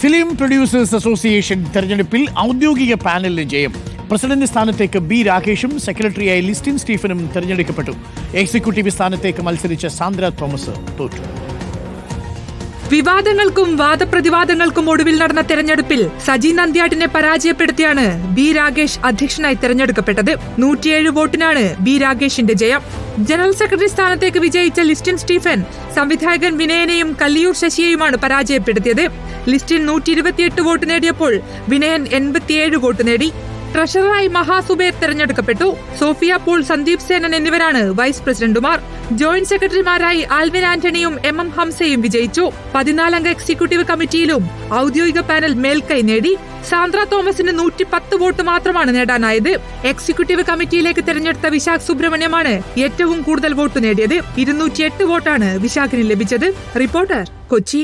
Film producers association തെരഞ്ഞെടുപ്പിൽ ഔദ്യോഗിക പാനലിന് ജയം. പ്രസിഡന്റ് സ്ഥാനത്തേക്ക് ബി രാകേഷും സെക്രട്ടറിയായി ലിസ്റ്റിൻ സ്റ്റീഫനും തെരഞ്ഞെടുക്കപ്പെട്ടു. എക്സിക്യൂട്ടീവ് സ്ഥാനത്തേക്ക് മത്സരിച്ച സാന്ദ്ര തോമസ് തോറ്റു. വിവാദങ്ങൾക്കും വാദപ്രതിവാദങ്ങൾക്കും ഒടുവിൽ നടന്ന തെരഞ്ഞെടുപ്പിൽ സജി നന്ദ്യാട്ടിനെ പരാജയപ്പെടുത്തിയാണ് ബി രാഗേഷ് അധ്യക്ഷനായി തെരഞ്ഞെടുക്കപ്പെട്ടത്. നൂറ്റിയേഴ് വോട്ടിനാണ് ബി രാഗേഷിന്റെ ജയം. ജനറൽ സെക്രട്ടറി സ്ഥാനത്തേക്ക് വിജയിച്ച ലിസ്റ്റിൻ സ്റ്റീഫൻ സംവിധായകൻ വിനയനെയും കല്ലിയൂർ ശശിയെയുമാണ് പരാജയപ്പെടുത്തിയത്. ലിസ്റ്റിൻ നൂറ്റി വോട്ട് നേടിയപ്പോൾ വിനയൻ എൺപത്തിയേഴ് വോട്ട് നേടി. ട്രഷററായി മഹാസുബേർ തെരഞ്ഞെടുക്കപ്പെട്ടു. സോഫിയ പോൾ സന്ദീപ് സേനൻ എന്നിവരാണ് വൈസ് പ്രസിഡന്റുമാർ. ജോയിന്റ് സെക്രട്ടറിമാരായി ആൽവിൻ ആന്റണിയും എം എം ഹംസയും വിജയിച്ചു. പതിനാലംഗ എക്സിക്യൂട്ടീവ് കമ്മിറ്റിയിലും ഔദ്യോഗിക പാനൽ മേൽക്കൈ നേടി. സാന്ദ്ര തോമസിന് നൂറ്റി പത്ത് വോട്ട് മാത്രമാണ് നേടാനായത്. എക്സിക്യൂട്ടീവ് കമ്മിറ്റിയിലേക്ക് തെരഞ്ഞെടുത്ത വിശാഖ് സുബ്രഹ്മണ്യമാണ് ഏറ്റവും കൂടുതൽ വോട്ട് നേടിയത്. ഇരുന്നൂറ്റിയെട്ട് വോട്ടാണ് വിശാഖിന് ലഭിച്ചത്. റിപ്പോർട്ടർ കൊച്ചി.